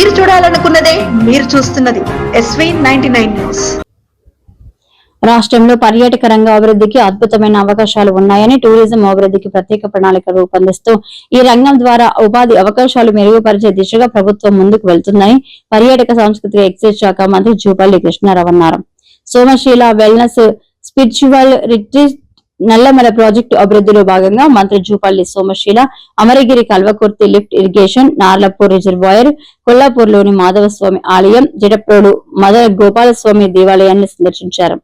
మీరు చూడాలనుకున్నదే మీరు చూస్తున్నది ఎస్వీ నైన్టీ నైన్ న్యూస్ రాష్ట్రంలో పర్యాటక రంగ అభివృద్ధికి అద్భుతమైన అవకాశాలు ఉన్నాయని టూరిజం అభివృద్ధికి ప్రత్యేక ప్రణాళిక రూపొందిస్తూ ఈ రంగం ద్వారా ఉపాధి అవకాశాలు మెరుగుపరిచే దిశగా ప్రభుత్వం ముందుకు వెళ్తుందని పర్యాటక సాంస్కృతిక ఎక్సైజ్ శాఖ మంత్రి జూపల్లి కృష్ణారావు అన్నారు. Somasila wellness spiritual retreat Nallamala project అభివృద్ధిలో భాగంగా మంత్రి Jupalli Somasila Amaragiri Kalwakurthy lift irrigation Narlapur reservoir కొల్లాపూర్లోని Madhavaswamy ఆలయం జడప్రోడు మదన గోపాలస్వామి దేవాలయాన్ని సందర్శించారు.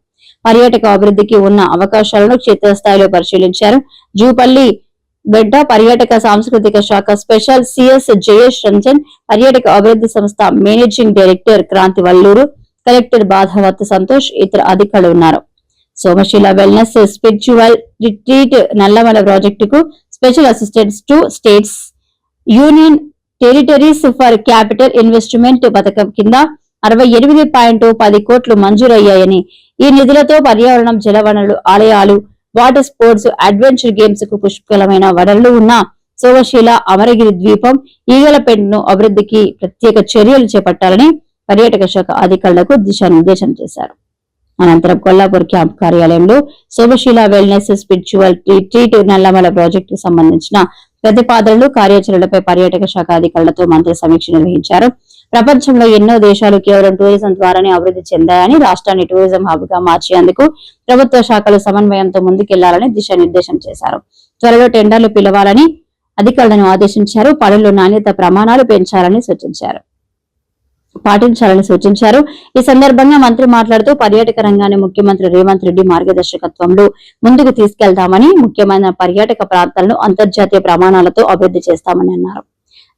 పర్యాటక అభివృద్ధికి ఉన్న అవకాశాలను క్షేత్రస్థాయిలో పరిశీలించారు. జూపల్లి బిడ్డ పర్యాటక సాంస్కృతిక శాఖ స్పెషల్ సిఎస్ జయేష్ రంజన్ పర్యాటక అభివృద్ధి సంస్థ managing director Kranti Valluru collector Badavath Santosh ఇతర అధికారులు ఉన్నారు. Somasila wellness spiritual retreat Nallamala ప్రాజెక్టుకు special assistants to states union territories for capital investment పథకం కింద అరవై ఎనిమిది పాయింట్ పది కోట్లు మంజూరయ్యాయని. ఈ నిధులతో పర్యావరణం జలవనరులు ఆలయాలు వాటర్ స్పోర్ట్స్ అడ్వెంచర్ గేమ్స్కు పుష్కలమైన వనరులు ఉన్న సోమశీల అమరగిరి ద్వీపం ఈగలపేటను అభివృద్ధికి ప్రత్యేక చర్యలు చేపట్టాలని పర్యాటక శాఖ అధికారులకు దిశానిర్దేశం చేశారు. అనంతరం కొల్లాపూర్ క్యాంప్ కార్యాలయంలో Somasila wellness spiritual retreat Nallamala project సంబంధించిన ప్రతిపాదనలు కార్యాచరణపై పర్యాటక శాఖ అధికారులతో మంత్రి సమీక్ష నిర్వహించారు. ప్రపంచంలో ఎన్నో దేశాలు కేవలం టూరిజం ద్వారానే అభివృద్ధి చెందాయని రాష్ట్రాన్ని టూరిజం హబ్గా మార్చేందుకు ప్రభుత్వ శాఖలు సమన్వయంతో ముందుకెళ్ళాలని దిశానిర్దేశం చేశారు. త్వరలో టెండర్లు పిలవాలని అధికారులను ఆదేశించారు. పనుల్లో నాణ్యత ప్రమాణాలు పెంచాలని సూచించారు. పాటించాలని సూచించారు. ఈ సందర్భంగా మంత్రి మాట్లాడుతూ పర్యాటక రంగాన్ని ముఖ్యమంత్రి రేవంత్ రెడ్డి మార్గదర్శకత్వంలో ముందుకు తీసుకెళ్తామని ముఖ్యమైన పర్యాటక ప్రాంతాలను అంతర్జాతీయ ప్రమాణాలతో అభివృద్ధి చేస్తామని అన్నారు.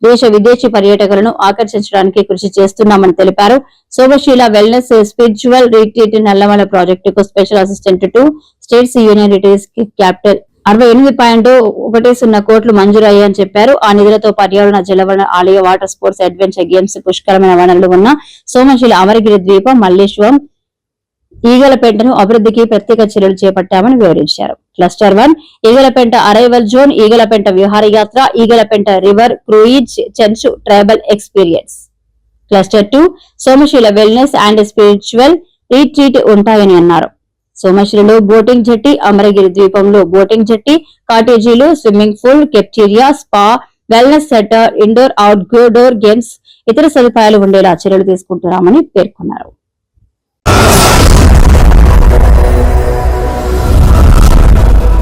దేశ విదేశీ పర్యాటకులను ఆకర్షించడానికి కృషి చేస్తున్నామని తెలిపారు. Somasila wellness spiritual retreat Nallamala ప్రాజెక్టుకు special assistant to states union territories capital అరవై ఎనిమిది పాయింట్ ఒకటి సున్నా కోట్లు మంజూరయ్యాయని చెప్పారు. ఆ నిధులతో పర్యావరణ జలవన ఆలయ వాటర్ స్పోర్ట్స్ అడ్వెంచర్ గేమ్స్ పుష్కరమైన వనరులు ఉన్న సోమశీల అమరగిరి ద్వీపం మల్లేశ్వరం ఈగలపేంటను అభివృద్ధికి ప్రత్యేక చర్యలు చేపట్టామని వివరించారు. Cluster one Eagalapenta arrival zone Eagalapenta విహారయాత్ర Eagalapenta river cruise Chenchu tribal experience. Cluster two Somasila wellness and spiritual retreat ఉంటాయని అన్నారు. సోమశిలలో బోటింగ్ జట్టి అమరగిరి ద్వీపంలో boating jetty కాటేజీలు swimming pool cafeteria spa wellness centre indoor outdoor games ఇతర సదుపాయాలు ఉండేలా చర్యలు తీసుకుంటున్నామని పేర్కొన్నారు.